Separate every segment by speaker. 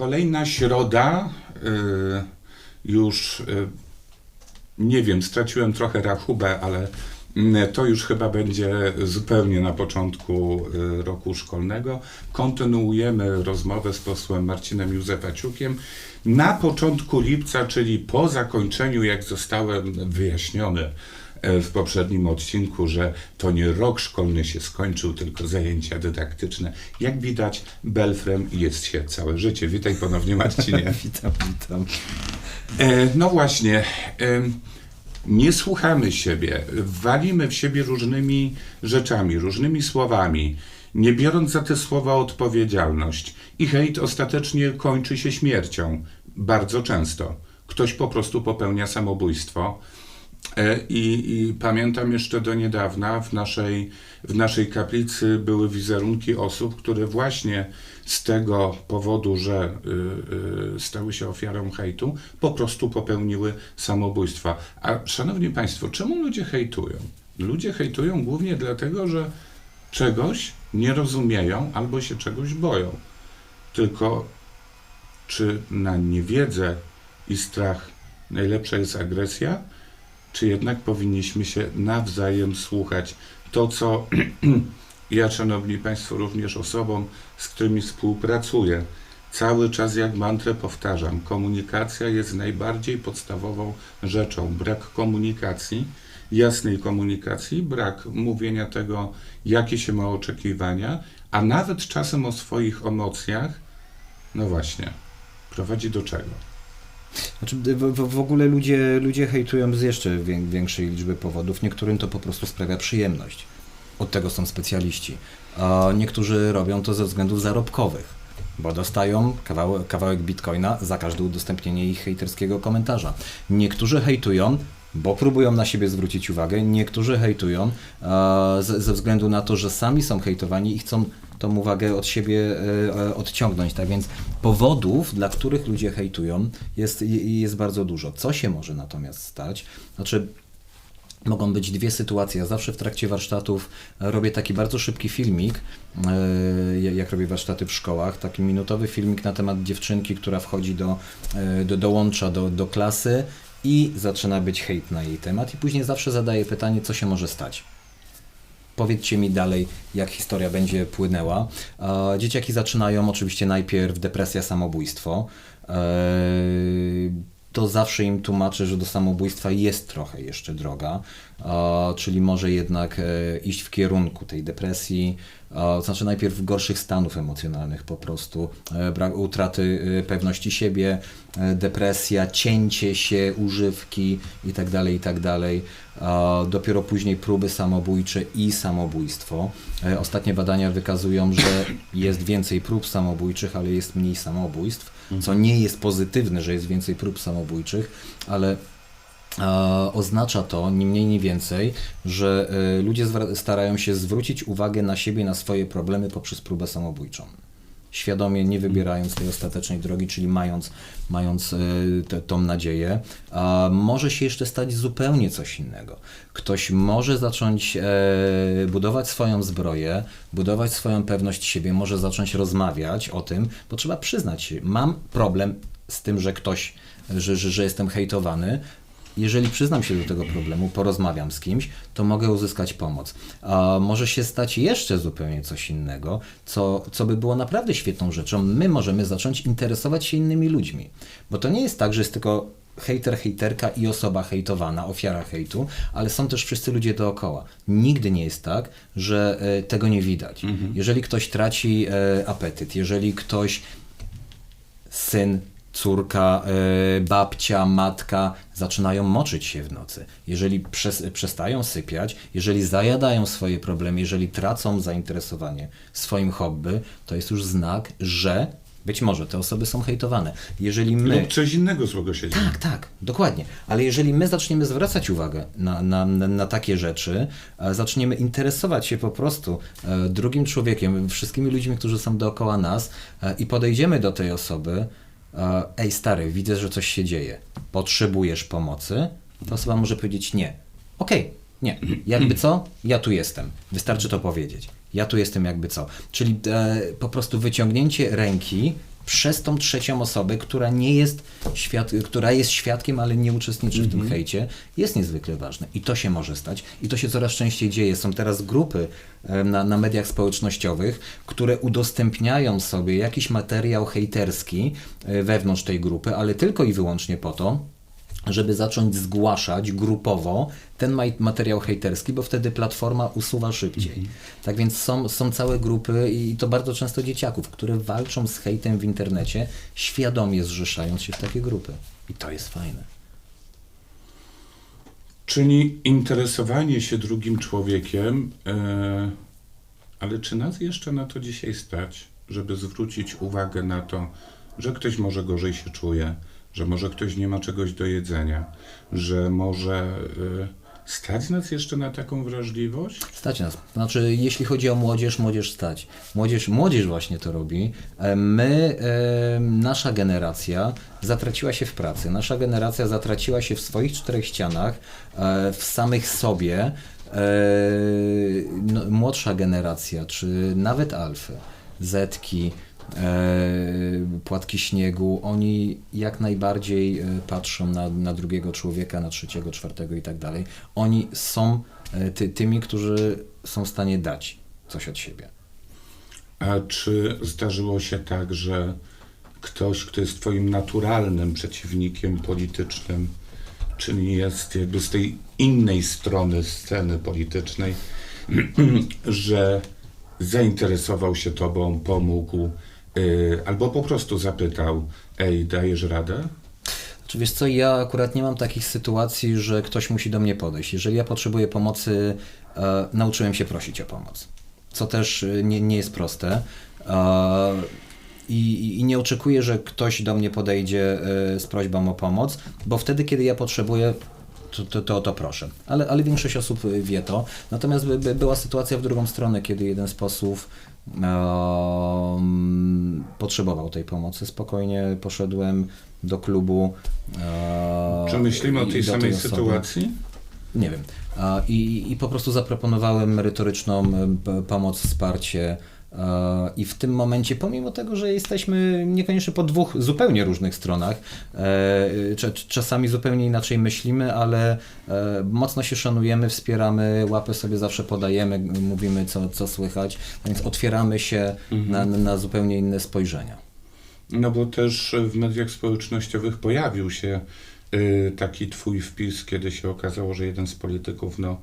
Speaker 1: Kolejna środa, y, już y, nie wiem, straciłem trochę rachubę, ale mm, to już chyba będzie zupełnie na początku y, roku szkolnego. Kontynuujemy rozmowę z posłem Marcinem Józefaciukiem. Na początku lipca, czyli po zakończeniu, jak zostałem wyjaśniony w poprzednim odcinku, że to nie rok szkolny się skończył, tylko zajęcia dydaktyczne. Jak widać, belfrem jest się całe życie. Witaj ponownie, Marcinie.
Speaker 2: Witam, witam.
Speaker 1: E, no właśnie, em, nie słuchamy siebie, walimy w siebie różnymi rzeczami, różnymi słowami, nie biorąc za te słowa odpowiedzialność. I hejt ostatecznie kończy się śmiercią. Bardzo często. Ktoś po prostu popełnia samobójstwo. E, I, I pamiętam jeszcze do niedawna w naszej, w naszej kaplicy były wizerunki osób, które właśnie z tego powodu, że y, y, stały się ofiarą hejtu, po prostu popełniły samobójstwa. A szanowni Państwo, czemu ludzie hejtują? Ludzie hejtują głównie dlatego, że czegoś nie rozumieją albo się czegoś boją. Tylko czy na niewiedzę i strach najlepsza jest agresja? Czy jednak powinniśmy się nawzajem słuchać. To, co ja, szanowni Państwo, również osobom, z którymi współpracuję, cały czas jak mantrę powtarzam, komunikacja jest najbardziej podstawową rzeczą. Brak komunikacji, jasnej komunikacji, brak mówienia tego, jakie się ma oczekiwania, a nawet czasem o swoich emocjach, no właśnie, prowadzi do czego?
Speaker 2: Znaczy, w, w, w ogóle ludzie, ludzie hejtują z jeszcze wię, większej liczby powodów. Niektórym to po prostu sprawia przyjemność. Od tego są specjaliści. A niektórzy robią to ze względów zarobkowych, bo dostają kawałek, kawałek bitcoina za każde udostępnienie ich hejterskiego komentarza. Niektórzy hejtują, bo próbują na siebie zwrócić uwagę. Niektórzy hejtują e, ze, względu na to, że sami są hejtowani i chcą tą uwagę od siebie e, e, odciągnąć. Tak więc powodów, dla których ludzie hejtują, jest, jest bardzo dużo. Co się może natomiast stać? Znaczy, Mogą być dwie sytuacje. Ja zawsze w trakcie warsztatów robię taki bardzo szybki filmik, jak robię warsztaty w szkołach, taki minutowy filmik na temat dziewczynki, która wchodzi do, do dołącza do, do klasy i zaczyna być hejt na jej temat i później zawsze zadaję pytanie, co się może stać. Powiedzcie mi dalej, jak historia będzie płynęła. E, Dzieciaki zaczynają oczywiście najpierw depresja, samobójstwo. E, To zawsze im tłumaczę, że do samobójstwa jest trochę jeszcze droga, czyli może jednak e, iść w kierunku tej depresji, znaczy najpierw gorszych stanów emocjonalnych po prostu, e, brak utraty e, pewności siebie, e, depresja, cięcie się, używki itd., itd. E, Dopiero później próby samobójcze i samobójstwo. Ostatnie badania wykazują, że jest więcej prób samobójczych, ale jest mniej samobójstw, co nie jest pozytywne, że jest więcej prób samobójczych, ale oznacza to ni mniej, ni więcej, że e, ludzie starają się zwrócić uwagę na siebie, na swoje problemy poprzez próbę samobójczą. Świadomie nie wybierając tej ostatecznej drogi, czyli mając, mając e, te, tą nadzieję, a może się jeszcze stać zupełnie coś innego. Ktoś może zacząć e, budować swoją zbroję, budować swoją pewność siebie, może zacząć rozmawiać o tym, bo trzeba przyznać mam problem z tym, że ktoś, że, że, że jestem hejtowany, jeżeli przyznam się do tego problemu, porozmawiam z kimś, to mogę uzyskać pomoc. A może się stać jeszcze zupełnie coś innego, co, co by było naprawdę świetną rzeczą. My możemy zacząć interesować się innymi ludźmi. Bo to nie jest tak, że jest tylko hejter, hejterka i osoba hejtowana, ofiara hejtu, ale są też wszyscy ludzie dookoła. Nigdy nie jest tak, że e, tego nie widać. Jeżeli ktoś traci e, apetyt, jeżeli ktoś syn, córka, e, babcia, matka zaczynają moczyć się w nocy. Jeżeli przes przestają sypiać, jeżeli zajadają swoje problemy, jeżeli tracą zainteresowanie swoim hobby, to jest już znak, że być może te osoby są hejtowane. Jeżeli my...
Speaker 1: Lub coś innego złego się dzieje.
Speaker 2: Tak, tak, dokładnie. Ale jeżeli my zaczniemy zwracać uwagę na, na, na, takie rzeczy, zaczniemy interesować się po prostu e, drugim człowiekiem, wszystkimi ludźmi, którzy są dookoła nas e, i podejdziemy do tej osoby, ej stary, widzę, że coś się dzieje, potrzebujesz pomocy, to osoba może powiedzieć nie. Okej, nie, jakby co, ja tu jestem, wystarczy to powiedzieć. Ja tu jestem jakby co. Czyli e, po prostu wyciągnięcie ręki przez tą trzecią osobę, która nie jest, świad która jest świadkiem, ale nie uczestniczy w tym hejcie, jest niezwykle ważne. I to się może stać. I to się coraz częściej dzieje. Są teraz grupy na, na mediach społecznościowych, które udostępniają sobie jakiś materiał hejterski e, wewnątrz tej grupy, ale tylko i wyłącznie po to, żeby zacząć zgłaszać grupowo ten materiał hejterski, bo wtedy platforma usuwa szybciej. Tak więc są, są całe grupy i to bardzo często dzieciaków, które walczą z hejtem w internecie, świadomie zrzeszając się w takie grupy. I to jest fajne.
Speaker 1: Czyli interesowanie się drugim człowiekiem, e, ale czy nas jeszcze na to dzisiaj stać, żeby zwrócić uwagę na to, że ktoś może gorzej się czuje, że może ktoś nie ma czegoś do jedzenia, że może e, stać nas jeszcze na taką wrażliwość?
Speaker 2: Stać nas. Znaczy, jeśli chodzi o młodzież, młodzież stać. Młodzież, młodzież właśnie to robi. E, My, e, nasza generacja zatraciła się w pracy. Nasza generacja zatraciła się w swoich czterech ścianach, e, w samych sobie. No, młodsza generacja, czy nawet alfy, zetki, płatki śniegu, oni jak najbardziej e, patrzą na, na drugiego człowieka, na trzeciego, czwartego i tak dalej. Oni są e, ty, tymi, którzy są w stanie dać coś od siebie.
Speaker 1: A czy zdarzyło się tak, że ktoś, kto jest twoim naturalnym przeciwnikiem politycznym, czyli jest jakby z tej innej strony sceny politycznej, że zainteresował się tobą, pomógł, albo po prostu zapytał, ej, dajesz radę?
Speaker 2: Czy wiesz co, ja akurat nie mam takich sytuacji, że ktoś musi do mnie podejść. Jeżeli ja potrzebuję pomocy, e, nauczyłem się prosić o pomoc, co też e, nie, nie jest proste. E, i, I nie oczekuję, że ktoś do mnie podejdzie e, z prośbą o pomoc, bo wtedy, kiedy ja potrzebuję, to, to, to, to proszę. Ale, ale większość osób e, wie to. Natomiast by, by była sytuacja w drugą stronę, kiedy jeden z posłów em, potrzebował tej pomocy. Spokojnie poszedłem do klubu. e,
Speaker 1: Czy myślimy o tej samej
Speaker 2: osoby-
Speaker 1: sytuacji?
Speaker 2: Nie wiem. A, I, I po prostu zaproponowałem merytoryczną p- pomoc, wsparcie. I w tym momencie, pomimo tego, że jesteśmy niekoniecznie po dwóch zupełnie różnych stronach, e, cza- czasami zupełnie inaczej myślimy, ale e, mocno się szanujemy, wspieramy, łapy sobie zawsze podajemy, mówimy co, co słychać, więc otwieramy się na, na zupełnie inne spojrzenia.
Speaker 1: No bo też w mediach społecznościowych pojawił się y, taki twój wpis, kiedy się okazało, że jeden z polityków no,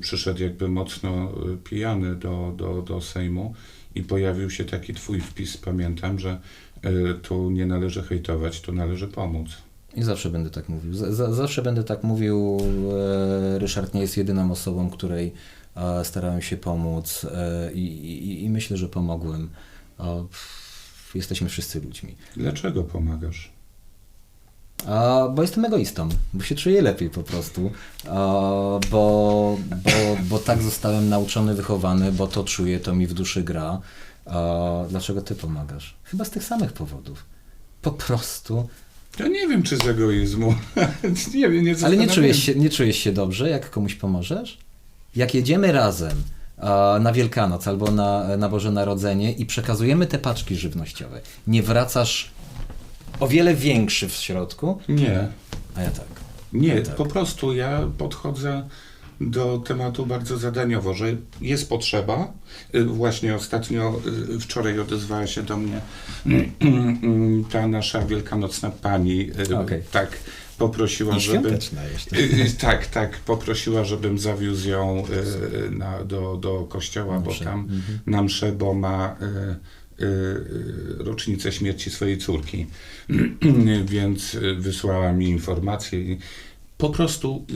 Speaker 1: przyszedł jakby mocno y, pijany do, do, do Sejmu i pojawił się taki twój wpis, pamiętam, że y, tu nie należy hejtować, tu należy pomóc.
Speaker 2: I zawsze będę tak mówił. Z, za- zawsze będę tak mówił. E, Ryszard nie jest jedyną osobą, której e, starałem się pomóc e, i, i, i myślę, że pomogłem. Jesteśmy wszyscy ludźmi.
Speaker 1: Dlaczego pomagasz?
Speaker 2: A, bo jestem egoistą, bo się czuję lepiej po prostu, a, bo, bo, bo tak zostałem nauczony, wychowany, bo to czuję, to mi w duszy gra. A, dlaczego ty pomagasz? Chyba z tych samych powodów. Po prostu
Speaker 1: Ja nie wiem, czy z egoizmu. nie wiem, nie
Speaker 2: Ale nie czujesz, się, nie czujesz się dobrze, jak komuś pomożesz? Jak jedziemy razem na Wielkanoc albo na, na Boże Narodzenie i przekazujemy te paczki żywnościowe, nie wracasz o wiele większy w środku?
Speaker 1: Nie.
Speaker 2: A ja tak.
Speaker 1: Nie,
Speaker 2: Tak.
Speaker 1: po prostu ja podchodzę do tematu bardzo zadaniowo, że jest potrzeba. Y, Właśnie ostatnio, y, wczoraj odezwała się do mnie ta nasza wielkanocna pani. y,
Speaker 2: Okej.
Speaker 1: Tak, poprosiła, żeby. Y, y, Tak, tak, poprosiła, żebym zawiózł ją y, na, do, do kościoła, bo tam
Speaker 2: Mhm.
Speaker 1: na mszę, bo ma y, y, y, rocznicę śmierci swojej córki. Więc y, wysłała mi informację po prostu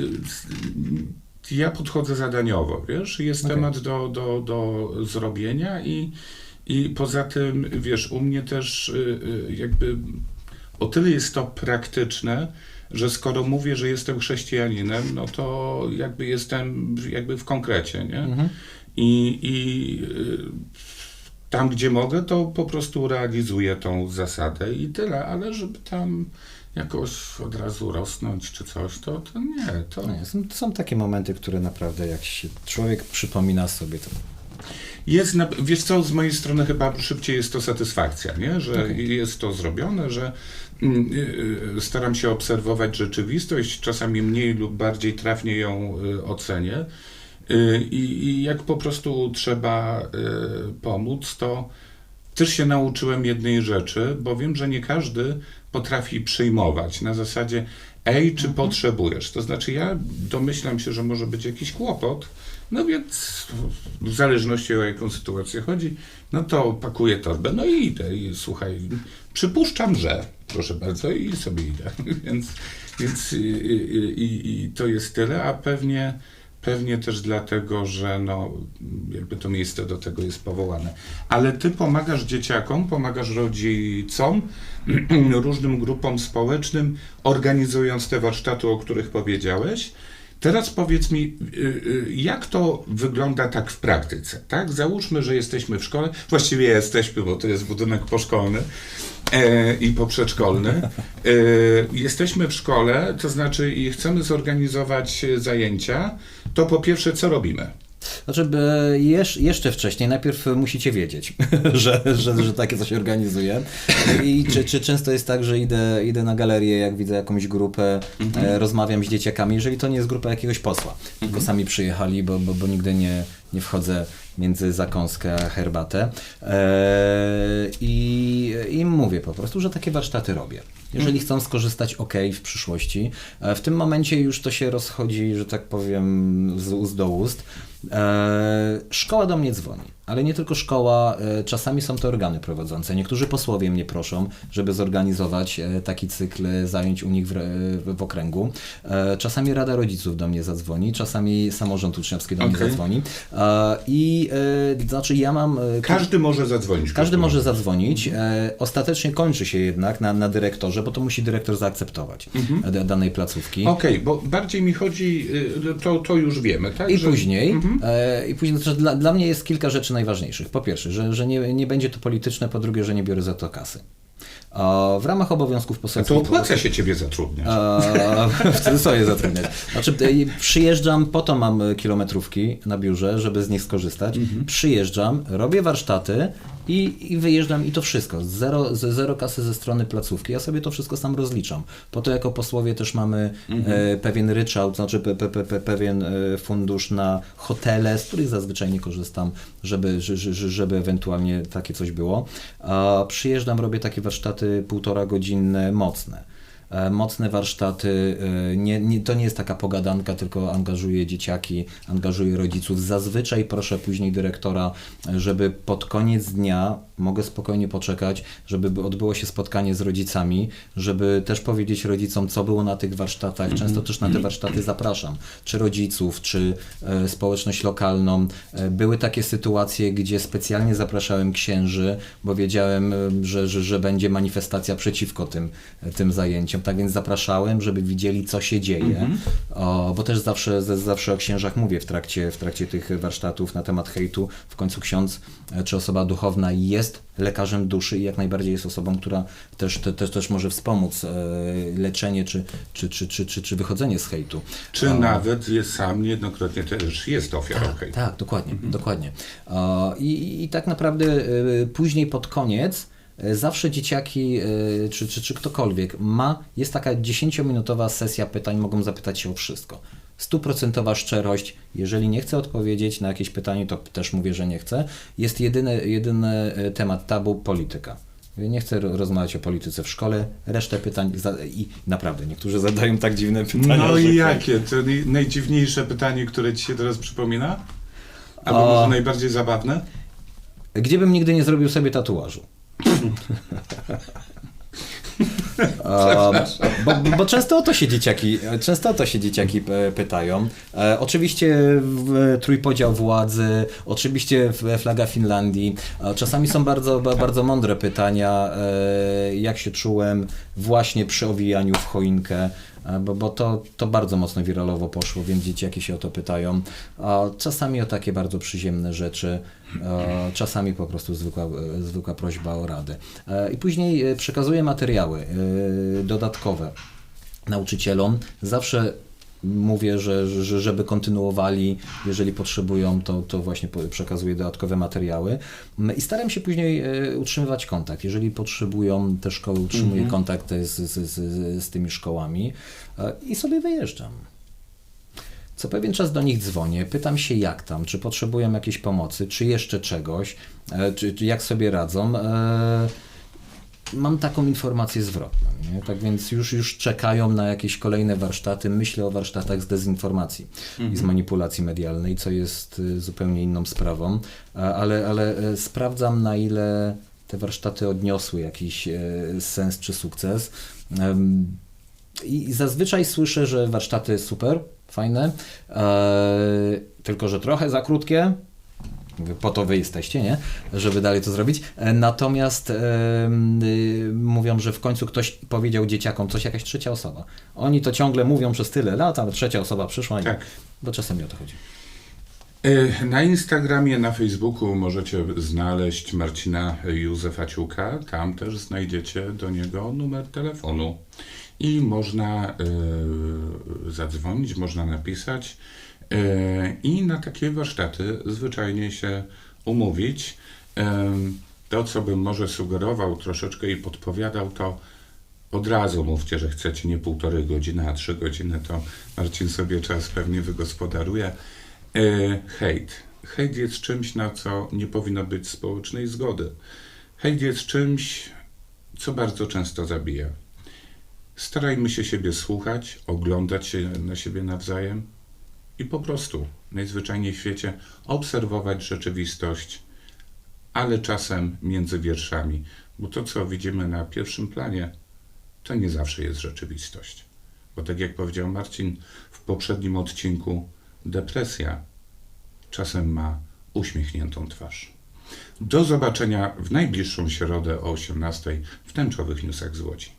Speaker 1: y, ja podchodzę zadaniowo, wiesz, jest
Speaker 2: Okej.
Speaker 1: temat do, do, do zrobienia i, i poza tym, wiesz, u mnie też y, y, jakby o tyle jest to praktyczne, że skoro mówię, że jestem chrześcijaninem, no to jakby jestem jakby w konkrecie, nie?
Speaker 2: Mhm.
Speaker 1: I, i y, tam, gdzie mogę, to po prostu realizuję tą zasadę i tyle, ale żeby tam jakoś od razu rosnąć czy coś, to, to nie, to...
Speaker 2: Nie, są, są takie momenty, które naprawdę jak się człowiek przypomina sobie, to
Speaker 1: Jest, na, wiesz co, z mojej strony chyba szybciej jest to satysfakcja, nie? że
Speaker 2: Okej.
Speaker 1: jest to zrobione, że mm, y, y, staram się obserwować rzeczywistość, czasami mniej lub bardziej trafnie ją y, ocenię. Y, I, I jak po prostu trzeba y, pomóc, to też się nauczyłem jednej rzeczy, bo wiem, że nie każdy potrafi przyjmować na zasadzie ej, czy potrzebujesz? To znaczy ja domyślam się, że może być jakiś kłopot, no więc w zależności o jaką sytuację chodzi, no to pakuję torbę, no i idę i słuchaj, przypuszczam, że, proszę bardzo, i sobie idę. więc więc i, i, i, i to jest tyle, a pewnie Pewnie też dlatego, że no, jakby to miejsce do tego jest powołane. Ale ty pomagasz dzieciakom, pomagasz rodzicom, różnym grupom społecznym, organizując te warsztaty, o których powiedziałeś. Teraz powiedz mi, y, y, jak to wygląda tak w praktyce, tak? Załóżmy, że jesteśmy w szkole, właściwie jesteśmy, bo to jest budynek poszkolny e, i poprzedszkolny. E, jesteśmy w szkole, to znaczy i chcemy zorganizować zajęcia, to po pierwsze co robimy?
Speaker 2: Znaczy, e, jesz, jeszcze wcześniej, najpierw musicie wiedzieć, że, że, że takie coś organizuję. I czy, czy często jest tak, że idę, idę na galerię, jak widzę jakąś grupę, e, rozmawiam z dzieciakami, jeżeli to nie jest grupa jakiegoś posła, tylko sami przyjechali, bo, bo, bo nigdy nie, nie wchodzę między zakąskę a herbatę. E, I im mówię po prostu, że takie warsztaty robię. Jeżeli chcą skorzystać, ok, w przyszłości. E, W tym momencie już to się rozchodzi, że tak powiem, z ust do ust. E, szkoła do mnie dzwoni, ale nie tylko szkoła, e, czasami są to organy prowadzące. Niektórzy posłowie mnie proszą, żeby zorganizować e, taki cykl zajęć u nich w, w, w okręgu. E, czasami Rada Rodziców do mnie zadzwoni, czasami samorząd uczniowski do mnie
Speaker 1: Okej.
Speaker 2: zadzwoni. E, I e, znaczy ja mam... e,
Speaker 1: Każdy może zadzwonić.
Speaker 2: każdy może zadzwonić. E, ostatecznie kończy się jednak na, na dyrektorze, bo to musi dyrektor zaakceptować
Speaker 1: Mhm.
Speaker 2: danej placówki.
Speaker 1: Okej, bo bardziej mi chodzi, y, to, to już wiemy, tak?
Speaker 2: I
Speaker 1: że-
Speaker 2: później,
Speaker 1: Mhm.
Speaker 2: e, i później znaczy dla, dla mnie jest kilka rzeczy najważniejszych. Po pierwsze, że, że nie, nie będzie to polityczne, po drugie, że nie biorę za to kasy. A w ramach obowiązków
Speaker 1: A
Speaker 2: poselskich...
Speaker 1: to opłaca się ciebie zatrudniać.
Speaker 2: A, w cudzysłowie zatrudniać. Znaczy, przyjeżdżam, po to mam kilometrówki na biurze, żeby z nich skorzystać. Przyjeżdżam, robię warsztaty i, i wyjeżdżam i to wszystko. Zero, zero kasy ze strony placówki. Ja sobie to wszystko sam rozliczam. Po to jako posłowie też mamy e, pewien ryczałt, znaczy pe, pe, pe, pe, pewien e, fundusz na hotele, z których zazwyczaj nie korzystam, żeby, że- że- że- żeby ewentualnie takie coś było. A przyjeżdżam, robię takie warsztaty półtora godzinne, mocne. E, Mocne warsztaty, e, nie, nie, to nie jest taka pogadanka, tylko angażuję dzieciaki, angażuję rodziców. Zazwyczaj proszę później dyrektora, e, żeby pod koniec dnia, mogę spokojnie poczekać, żeby odbyło się spotkanie z rodzicami, żeby też powiedzieć rodzicom, co było na tych warsztatach. Często też na te warsztaty zapraszam, czy rodziców, czy społeczność lokalną. Były takie sytuacje, gdzie specjalnie zapraszałem księży, bo wiedziałem, że, że, że będzie manifestacja przeciwko tym, tym zajęciom. Tak więc zapraszałem, żeby widzieli, co się dzieje, o, bo też zawsze, zawsze o księżach mówię w trakcie, w trakcie tych warsztatów na temat hejtu. W końcu ksiądz e, czy osoba duchowna jest lekarzem duszy i jak najbardziej jest osobą, która też, te, też, też może wspomóc e, leczenie czy, czy, czy, czy, czy, czy wychodzenie z hejtu.
Speaker 1: Czy
Speaker 2: O,
Speaker 1: nawet jest sam niejednokrotnie też jest ofiarą hejtu.
Speaker 2: tak, dokładnie, dokładnie. O, i, I tak naprawdę y, później pod koniec zawsze dzieciaki y, czy, czy, czy ktokolwiek ma, jest taka 10-minutowa sesja pytań, mogą zapytać się o wszystko. Stuprocentowa szczerość, jeżeli nie chcę odpowiedzieć na jakieś pytanie, to też mówię, że nie chcę. Jest jedyny, jedyny y, temat tabu polityka. Nie chcę ro- rozmawiać o polityce w szkole, resztę pytań i naprawdę niektórzy zadają tak dziwne pytania.
Speaker 1: No i jakie? To naj- najdziwniejsze pytanie, które ci się teraz przypomina? Albo
Speaker 2: A-
Speaker 1: może najbardziej zabawne?
Speaker 2: Gdziebym nigdy nie zrobił sobie tatuażu. Bo, bo- często o to się dzieciaki, często o to się dzieciaki pytają. E, oczywiście w, trójpodział władzy, oczywiście flaga Finlandii. Czasami są bardzo, ba- bardzo mądre pytania, e, jak się czułem właśnie przy owijaniu w choinkę. E, Bo, bo to, to bardzo mocno wiralowo poszło, więc dzieciaki się o to pytają. Czasami o takie bardzo przyziemne rzeczy, e, czasami po prostu zwykła, e, zwykła prośba o radę. I później przekazuję materiały dodatkowe nauczycielom. Zawsze mówię, że, że żeby kontynuowali, jeżeli potrzebują, to, to właśnie przekazuję dodatkowe materiały i staram się później e, utrzymywać kontakt. Jeżeli potrzebują te szkoły, utrzymuję kontakt z, z, z, z tymi szkołami e, i sobie wyjeżdżam. Co pewien czas do nich dzwonię, pytam się jak tam, czy potrzebują jakiejś pomocy, czy jeszcze czegoś, e, czy, czy jak sobie radzą. E, Mam taką informację zwrotną, nie? tak więc już, już czekają na jakieś kolejne warsztaty. Myślę o warsztatach z dezinformacji i z manipulacji medialnej, co jest y, zupełnie inną sprawą, ale, ale e, sprawdzam na ile te warsztaty odniosły jakiś e, sens czy sukces. I zazwyczaj słyszę, że warsztaty super, fajne, e, tylko że trochę za krótkie. Po to wy jesteście, nie? Żeby dalej to zrobić. E, Natomiast e, y, mówią, że w końcu ktoś powiedział dzieciakom coś, jakaś trzecia osoba. Oni to ciągle mówią przez tyle lat, ale trzecia osoba przyszła i
Speaker 1: Tak.
Speaker 2: bo czasem nie o to chodzi.
Speaker 1: E, Na Instagramie, na Facebooku możecie znaleźć Marcina Józefa Ciuka. Tam też znajdziecie do niego numer telefonu. I można e, zadzwonić, można napisać i na takie warsztaty zwyczajnie się umówić. E, to, co bym może sugerował troszeczkę i podpowiadał, to od razu mówcie, że chcecie nie półtorej godziny, a trzy godziny, to Marcin sobie czas pewnie wygospodaruje. E, hejt. Hejt jest czymś, na co nie powinno być społecznej zgody. Hejt jest czymś, co bardzo często zabija. Starajmy się siebie słuchać, oglądać się na siebie nawzajem i po prostu najzwyczajniej w świecie obserwować rzeczywistość, ale czasem między wierszami, bo to, co widzimy na pierwszym planie, to nie zawsze jest rzeczywistość. Bo tak jak powiedział Marcin w poprzednim odcinku, depresja czasem ma uśmiechniętą twarz. Do zobaczenia w najbliższą środę o 18:00 w tęczowych newsach z Łodzi.